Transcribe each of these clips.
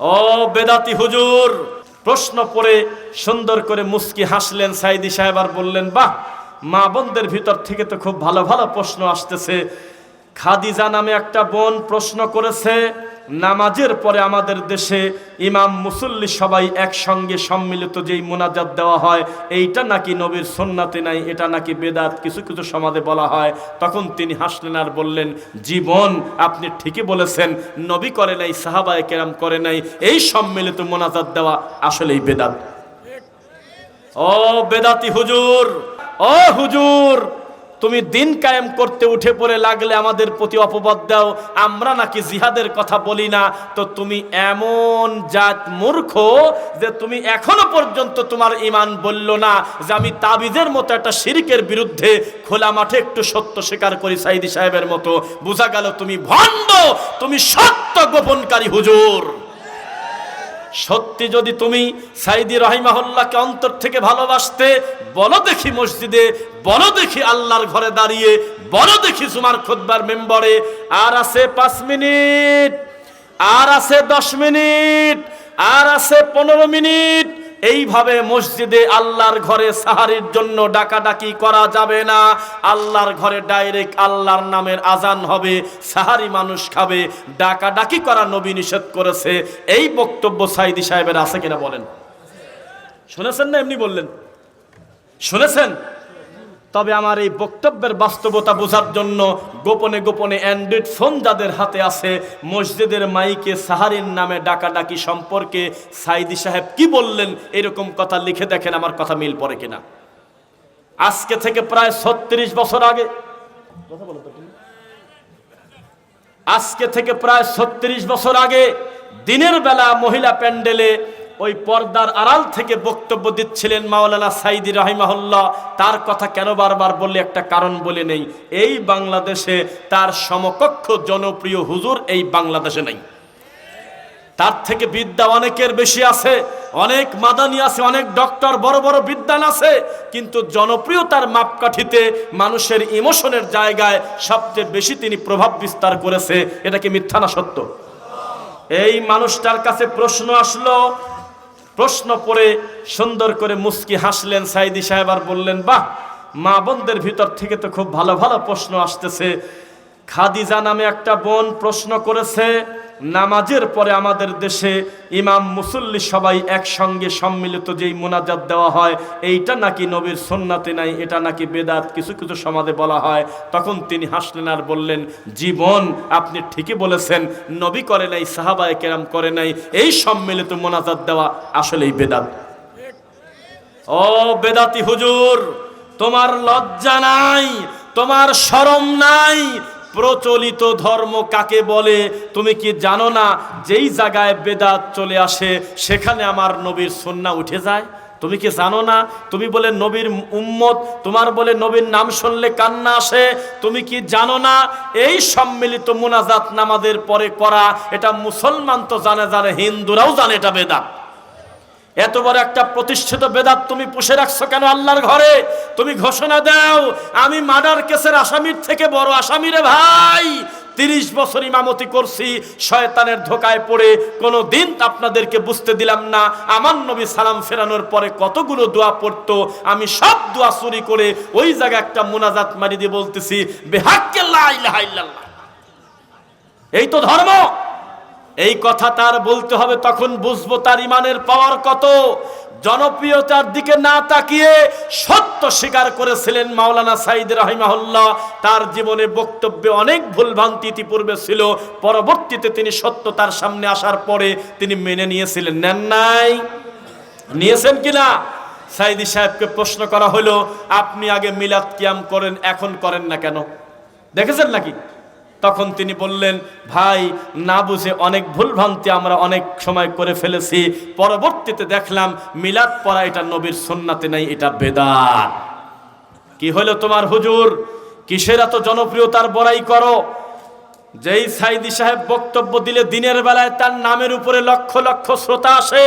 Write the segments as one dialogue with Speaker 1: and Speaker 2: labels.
Speaker 1: ও বেদাতি হুজুর, প্রশ্ন পরে সুন্দর করে মুস্কি হাসলেন সাইদি সাহেব আর বললেন, বাহ, মা বোনদের ভিতর থেকে তো খুব ভালো ভালো প্রশ্ন আসতেছে। খাদিজা নামে একটা বোন প্রশ্ন করেছে, নামাজের পরে আমাদের দেশে ইমাম, মুসল্লি সবাই একসঙ্গে সম্মিলিত যেই মোনাজাত দেওয়া হয়, এইটা নাকি নবীর সন্নাতে নাই, এটা নাকি বেদাত, কিছু কিছু সমাজে বলা হয়। তখন তিনি হাসলেন আর বললেন, জীবন, আপনি ঠিকই বলেছেন, নবী করে নাই, সাহাবায় কেরাম করে নাই, এই সম্মিলিত মোনাজাত দেওয়া আসলেই বেদাত। ও বেদাতি হুজুর, ও হুজুর তুমি দিন কায়েম করতে উঠে পড়ে লাগলে আমাদের প্রতি অপবাদ দাও, আমরা নাকি জিহাদের কথা বলি না। তো তুমি এমন জাত মূর্খ যে তুমি এখনও পর্যন্ত তোমার ইমান বলল না, যে আমি তাবিজের মতো একটা শিরিকের বিরুদ্ধে খোলা মাঠে একটু সত্য স্বীকার করি সাইদি সাহেবের মতো। বোঝা গেল তুমি ভণ্ড, তুমি সত্য গোপনকারী হুজুর। সত্যি যদি তুমি সাইদি রহিমাহুল্লাহকে অন্তর থেকে ভালোবাসতে, বলো দেখি মসজিদে, বলো দেখি আল্লাহর ঘরে দাঁড়িয়ে, বলো দেখি সুমার খোদবার মেম্বরে, আর আছে পাঁচ মিনিট, আর আছে দশ মিনিট, আর আছে পনেরো মিনিট এইভাবে মসজিদে আল্লাহর ঘরে সাহারির জন্য ডাকাডাকি করা যাবে না। আল্লাহর ঘরে ডাইরেক্ট আল্লাহর নামের আজান হবে, সাহারি মানুষ খাবে, ডাকাডাকি করা নবী নিষেধ করেছে। এই বক্তব্য সাইদি সাহেবের আছে কিনা বলেন? শুনেছেন না এমনি বললেন? শুনেছেন? তবে আমার এই বক্তব্যের বাস্তবতা বোঝার জন্য গোপনে গোপনে অ্যান্ড্রয়েড ফোন যাদের হাতে আছে, মসজিদের মাইকে সাহারির নামে ডাকাডাকি সম্পর্কে সাইদি সাহেব কি বললেন, এরকম কথা লিখে দেখেন আমার কথা মিল পড়ে কিনা আজকে থেকে প্রায় ছত্রিশ বছর আগে। আজকে থেকে প্রায় ছত্রিশ বছর আগে দিনের বেলা মহিলা প্যান্ডেলে ওই পর্দার আড়াল থেকে বক্তব্য দিচ্ছিলেন মাওলানা সাইদি রাহিমাহুল্লাহ। তার কথা কেন বারবার বললে একটা কারণ বলে নেই। এই বাংলাদেশে তার সমকক্ষ জনপ্রিয় হুজুর এই বাংলাদেশে নেই। তার থেকে বিদ্যা অনেকের বেশি আছে, অনেক মাদানি আছে, অনেক ডক্টর, বড় বড় বিদ্যান আছে। কিন্তু জনপ্রিয়তার মাপকাঠিতে মানুষের ইমোশনের জায়গায় সবচেয়ে বেশি তিনি প্রভাব বিস্তার করেছে। এটা কি মিথ্যা না সত্য? এই মানুষটার কাছে প্রশ্ন আসলো প্রশ্ন পড়ে সুন্দর করে মুস্কি হাসলেন সাইদি সাহেব আর বললেন, বাহ, মা বোনদের ভিতর থেকে তো খুব ভালো ভালো প্রশ্ন আসতেছে। খাদিজা নামে একটা বোন প্রশ্ন করেছে, নামাজের পরে আমাদের দেশে ইমাম, মুসল্লি সবাই একসঙ্গে সম্মিলিত যেই মোনাজাত দেওয়া হয়, এইটা নাকি নবীর সন্নাতে নাই, এটা নাকি বেদাত, কিছু কিছু সমাজে বলা হয়। তখন তিনি হাসলেন আর বললেন জীবন আপনি ঠিকই বলেছেন, নবী করে নাই, সাহাবায় কেরাম করে নাই, এই সম্মিলিত মোনাজাত দেওয়া আসলেই বেদাত। ও বেদাতি হুজুর, তোমার লজ্জা নাই, তোমার শরম নাই প্রচলিত ধর্ম কাকে বলে? তুমি কি জানো না যেই জায়গায় বেদাত চলে আসে, সেখানে আমার নবীর সন্না উঠে যায়? তুমি কি জানো না? তুমি বলে নবীর উম্মত, তোমার বলে নবীর নাম শুনলে কান্না আসে? তুমি কি জানো না এই সম্মিলিত মুনাজাত নামাজের পরে করা, এটা মুসলমান তো জানে জানে হিন্দুরাও জানে এটা বেদাত। এত বড় একটা প্রতিষ্ঠিত বেদাত তুমি পুষে রাখছো কেন আল্লাহর ঘরে? তুমি ঘোষণা দাও, আমি মার্ডার কেসের আসামির থেকে বড় আসামি রে ভাই। তিরিশ বছর ইমামতি করছি, শয়তানের ধোকায় পড়ে কোনো দিন আপনাদেরকে বুঝতে দিলাম না, আমার নবী সালাম ফেরানোর পরে কতগুলো দোয়া পড়তো, আমি সব দোয়া চুরি করে ওই জায়গায় একটা মোনাজাত মারি দিয়ে বলতেছি, বেহাক্কে লা ইলাহা ইল্লাল্লাহ। এই তো ধর্ম। এই কথা তার বলতে হবে, তখন বুঝব তার ইমানের পাওয়ার কত। জনপ্রিয়তার দিকে না তাকিয়ে সত্য স্বীকার করেছিলেন মাওলানা সাইদ রহিমাহুল্লাহ। তার জীবনে বক্তব্যে অনেক ভুলভ্রান্তি ইতিপূর্বে ছিল, পরবর্তীতে তিনি সত্য তার সামনে আসার পরে তিনি মেনে নিয়েছিলেন। নেন নাই? নিয়েছেন কিনা? সাইদি সাহেবকে প্রশ্ন করা হলো, আপনি আগে মিলাদ কিয়াম করেন, এখন করেন না কেন? দেখেছেন নাকি? তখন তিনি বললেন, ভাই, না বুঝে অনেক ভুলভ্রান্তি আমরা অনেক সময় করে ফেলেছি। পরবর্তীতে দেখলাম মিলাদ পড়া এটা নবীর সন্নাতে নাই, এটা বেদাত। কি হলো তোমার হুজুর? কিসের এত জনপ্রিয়তার বড়াই করো? যেই সাইদি সাহেব বক্তব্য দিলে দিনের বেলায় তার নামের উপরে লক্ষ লক্ষ শ্রোতা আসে।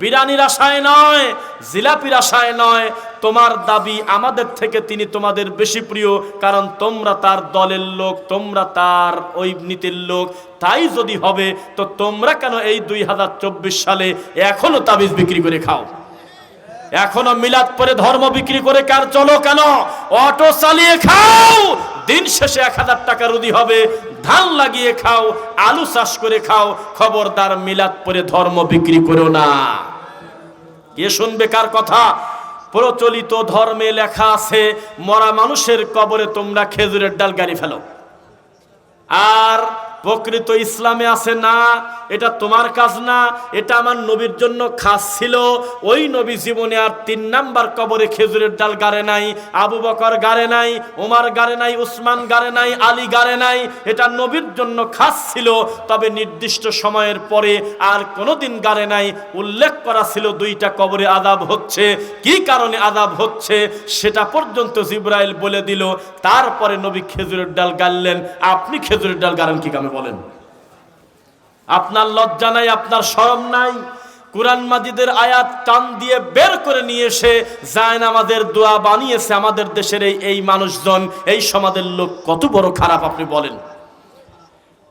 Speaker 1: বিরানির আশায় নয়, জিলাপির আশায় নয় তোমার দাবি আমাদের থেকে তিনি তোমাদের বেশি প্রিয়, কারণ তোমরা তার দলের লোক, তোমরা তার ওই নীতির লোক। তাই যদি হবে, তো তোমরা কেন এই দুই হাজার চব্বিশ সালে এখনও তাবিজ বিক্রি করে খাও? এখনও মিলাদ পরে ধর্ম বিক্রি করে কার চলো কেন? অটো চালিয়ে খাও! দিন শেষে এক হাজার টাকা রুদি হবে, ধান লাগিয়ে খাও, আলু চাষ করে খাও, খবরদার মিলাদ পরে ধর্ম বিক্রি করো না। কে শুনবে কার কথা? প্রচলিত ধর্মে লেখা আছে মরা মানুষের কবরে তোমরা খেজুরের ডাল গাড়ি ফেলো। আর প্রকৃত ইসলামে আছে না, এটা তোমার কাজ না, এটা আমার নবীর জন্য খাস ছিল। ওই নবী জীবনে আর তিন নাম্বার কবরে খেজুরের ডাল গাড়ে নাই, আবু বকর গাড়ে নাই ওমার গাড়ে নাই, উসমান গাড়ে নাই, আলী গাড়ে নাই, এটা নবীর জন্য খাস ছিল। তবে নির্দিষ্ট সময়ের পরে আর কোনোদিন গাড়ে নাই। উল্লেখ করা ছিল দুইটা কবরে আদাব হচ্ছে। কি কারণে আদাব হচ্ছে? সেটা পর্যন্ত জিব্রাইল বলে দিল। তারপরে নবী খেজুরের ডাল গাড়লেন। আপনি খেজুরের ডাল গাড়েন কি কামে বলেন। আপনার লজ্জা নাই, আপনার শরম নাই। কোরআন মাজিদের আয়াত টান দিয়ে বের করে নিয়ে এসে জায়ন আমাদের দোয়া বানিয়েছে আমাদের দেশের এই এই মানুষজন, এই সমাজের লোক। কত বড় খারাপ আপনি বলেন।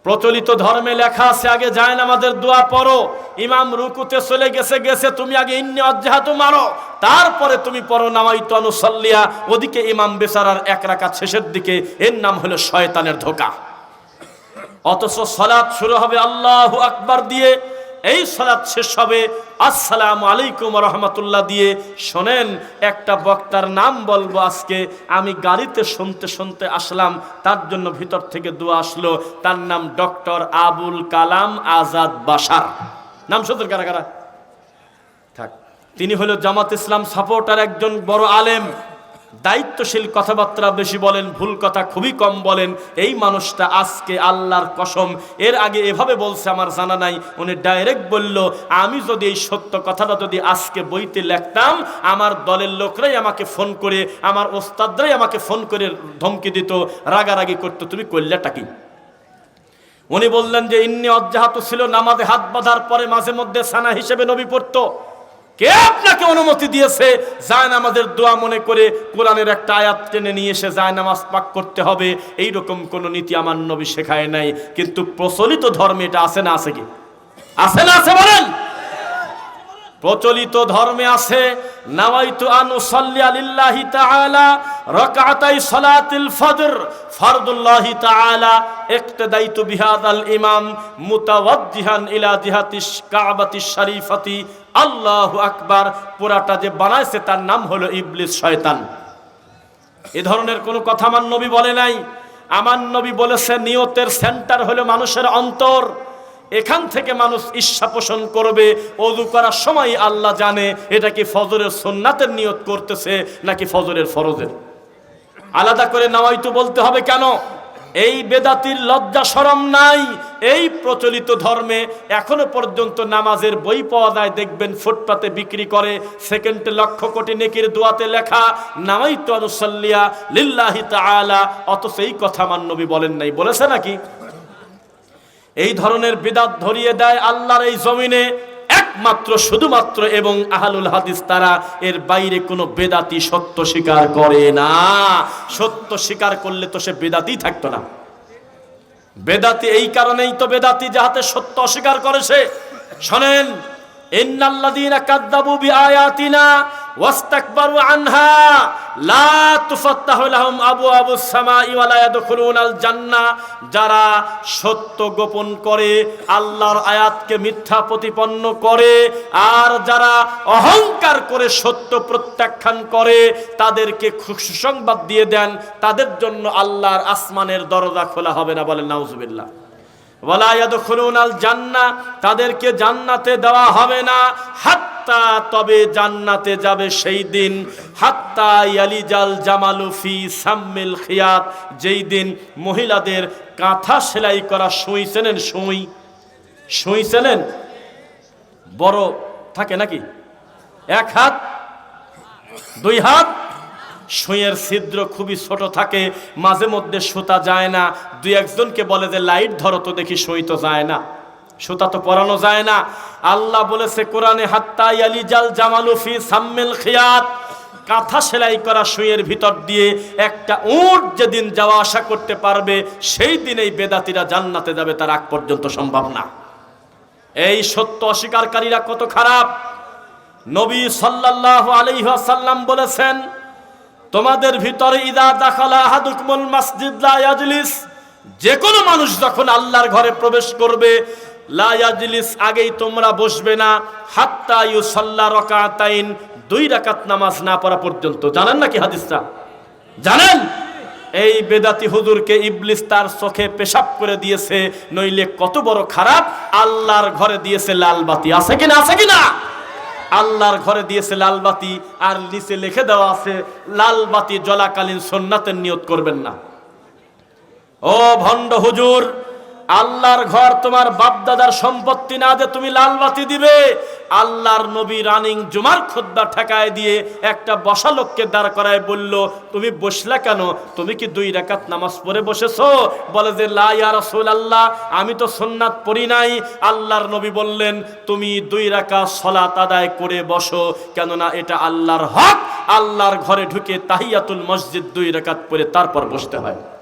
Speaker 1: প্রচলিত ধর্মে লেখা আছে, আগে যায় আমাদের দোয়া পড়ো। ইমাম রুকুতে চলে গেছে গেছে, তুমি আগে ইন্নি অজ্জাহাতু মারো। তারপরে তুমি পড়ো নামাই তনুসল্লিয়া ওদিকে ইমাম বেচারার এক রাকাত শেষের দিকে, এর নাম হলো শয়তানের ধোকা। অথচ সলাৎ শুরু হবে আল্লাহ আকবার দিয়ে। এই সলাৎ শেষ হবে আসসালাম আলাইকুম রহমতুল্লাহ দিয়ে। শোনেন একটা বক্তার নাম বলব আজকে আমি গাড়িতে শুনতে শুনতে আসলাম তার জন্য ভিতর থেকে দোয়া আসলো তার নাম ডক্টর আবুল কালাম আজাদ বাসার নাম সদর কারা কারা? থাক। তিনি হলো জামাত ইসলাম সাপোর্টার একজন বড় আলেম। দায়িত্বশীল কথাবার্তা বেশি বলেন, ভুল কথা খুবই কম বলেন। এই মানুষটা আজকে আল্লাহর কসম, এর আগে এভাবে বলছে, আমার জানা নাই। উনি ডাইরেক্ট বলল, আমি যদি এই সত্য কথাটা যদি আজকে বইতে লেখতাম, আমার দলের লোকরাই আমাকে ফোন করে, আমার ওস্তাদরাই আমাকে ফোন করে ধমকি দিত, রাগারাগি করতো। তুমি করলেটা কি? উনি বললেন যে, ইন্নি অজ্জাহাত ছিল, নামাজে হাত বাঁধার পরে মাঝে মধ্যে সানা হিসেবে নবী পড়তো। কে আপনাকে অনুমতি দিয়েছে? যায় নামাজের দোয়া মনে করে কোরআনের একটা আয়াত টেনে নিয়ে এসে যায় নামাজ পাক করতে হবে। এই রকম কোনো নীতি আমার নবী শেখায় নাই। কিন্তু প্রচলিত ধর্মে এটা আছে না আছে কি? আছে না আছে বলেন? প্রচলিত ধর্মে আছে, নাওয়াইতু আন উসাল্লি আলিল্লাহি তাআলা, রাকাতাই সালাতিল ফজর, ফরদুল্লাহি তাআলা, ইক্তাদাইতু বিহাদাল ইমাম, মুতাওয়াজ্জিহান ইলা জিহাতিস কাবাতিস শরীফাতি আল্লাহু আকবার, পুরাটা যে বানাইছে তার নাম হলো ইবলিস শয়তান। এ ধরনের কোনো কথা আমার নবী বলে নাই। আমার নবী বলেছে, নিয়তের সেন্টার হলো মানুষের অন্তর। এখান থেকে মানুষ ইচ্ছা পোষণ করবে, অজু করার সময় আল্লাহ জানে এটা কি ফজরের সোননাথের নিয়ত করতেছে নাকি ফজরের ফরজের। আলাদা করে নাওয়াইতু বলতে হবে কেন? এই বেদাতির লজ্জা সরম নাই। এই প্রচলিত ধর্মে এখনও পর্যন্ত নামাজের বই পাওয়া যায়, দেখবেন ফুটপাতে বিক্রি করে সেকেন্ডে লক্ষ কোটি নেকির দোয়াতে লেখা, নামাইতু আনুসাল্লিয়া লিল্লাহি তাআলা, অথচ এই কথা আমার নবী বলেন নাই, বলেছে নাকি? এই ধরনের বিদাত ধরিয়ে দেয় আল্লাহর এই জমিনে, একমাত্র, শুধুমাত্র এবং আহলুল হাদিস তারা এর বাইরে কোনো বেদাতি সত্য স্বীকার করে না। সত্য স্বীকার করলে তো সে বেদাতি থাকতো না। বেদাতি এই কারণেই তো বেদাতি যাহাতে সত্য অস্বীকার করেছে শোনেন বিআয়াতিনা ওয়াস্তাকবারু ইয়াদখুলুনাল যারা সত্য গোপন করে, আল্লাহর আয়াতকে মিথ্যা প্রতিপন্ন করে, আর যারা অহংকার করে সত্য প্রত্যাখ্যান করে, তাদেরকে সুসংবাদ দিয়ে দেন, তাদের জন্য আল্লাহর আসমানের দরজা খোলা হবে না বলেন নাউজুবিল্লাহ। ওয়ালায়াদখুলুনাল জান্নাহ তাদেরকে জান্নাতে দেওয়া হবে না। হাত্তা তবে জান্নাতে যাবে সেই দিন। হাত্তা ইয়ালিজাল জামালু ফি সাম্মিল খিয়াত, যেই দিন মহিলাদের কাঁথা সেলাই করা সুই চেনেন, সুই? সুই চেনেন? বড় থাকে নাকি? এক হাত? দুই হাত? সুইয়ের ছিদ্র খুবই ছোট থাকে, মাঝে মধ্যে সুতা যায় না। দুই একজনকে বলে যে, লাইট ধরো তো দেখি সুই তো যায় না। সুতা তো পরানো যায় না। আল্লাহ বলেছে, কোরআনে হাত্তা আলি জাল জামালুফি সাম্মেল খিয়াত। কাঁথা সেলাই করা শুয়ের ভিতর দিয়ে একটা উঁট যেদিন যাওয়া আসা করতে পারবে, সেই দিন এই বেদাতিরা জান্নাতে যাবে, তার আগ পর্যন্ত সম্ভব না। এই সত্য অস্বীকারীরা কত খারাপ। নবী সাল্লাল্লাহু আলাইহি ওয়াসাল্লাম বলেছেন, তোমাদের ভিতরে ইদা দাখালা আহাদুকুমুল মাসজিদ যে কোনো মানুষ যখন আল্লাহর ঘরে প্রবেশ করবে লা ইয়াজলিস আগেই তোমরা বসবে না, হাত্তা ইউসাল্লা রাকাতাইন, দুই রাকাত নামাজ না পড়া পর্যন্ত। জানেন নাকি হাদিসটা? জানেন? এই বেদাতি হুজুরকে ইবলিস তার চোখে পেশাব করে দিয়েছে, নইলে কত বড় খারাপ। আল্লাহর ঘরে দিয়েছে লাল বাতি। আছে কিনা? আছে কিনা? আল্লাহর ঘরে দিয়েছে লাল বাতি, আর নিচে লিখে দেওয়া আছে, লাল বাতি জলাকালীন সন্ন্যাতের নিয়ত করবেন না। ও ভণ্ড হুজুর আল্লাহর ঘর তোমার বাপদাদার সম্পত্তি না যে তুমি লাল বাতি দিবে। আল্লাহর নবী রানিং জুমার খুদ্া ঠেকায় দিয়ে একটা বসা লোককে দাঁড় করায় বলল, তুমি বসলা কেন? তুমি কি দুই রাকাত নামাজ পড়ে বসেছো? বলে যে, লা ইয়া রাসূলুল্লাহ, আমি তো সুন্নাত পড়ি নাই। আল্লাহর নবী বললেন, তুমি দুই রাকাত সলাত আদায় করে বসো, কেননা এটা আল্লাহর হক। আল্লাহর ঘরে ঢুকে তাহিয়াতুল মসজিদ দুই রাকাত পড়ে তারপর বসতে হয়।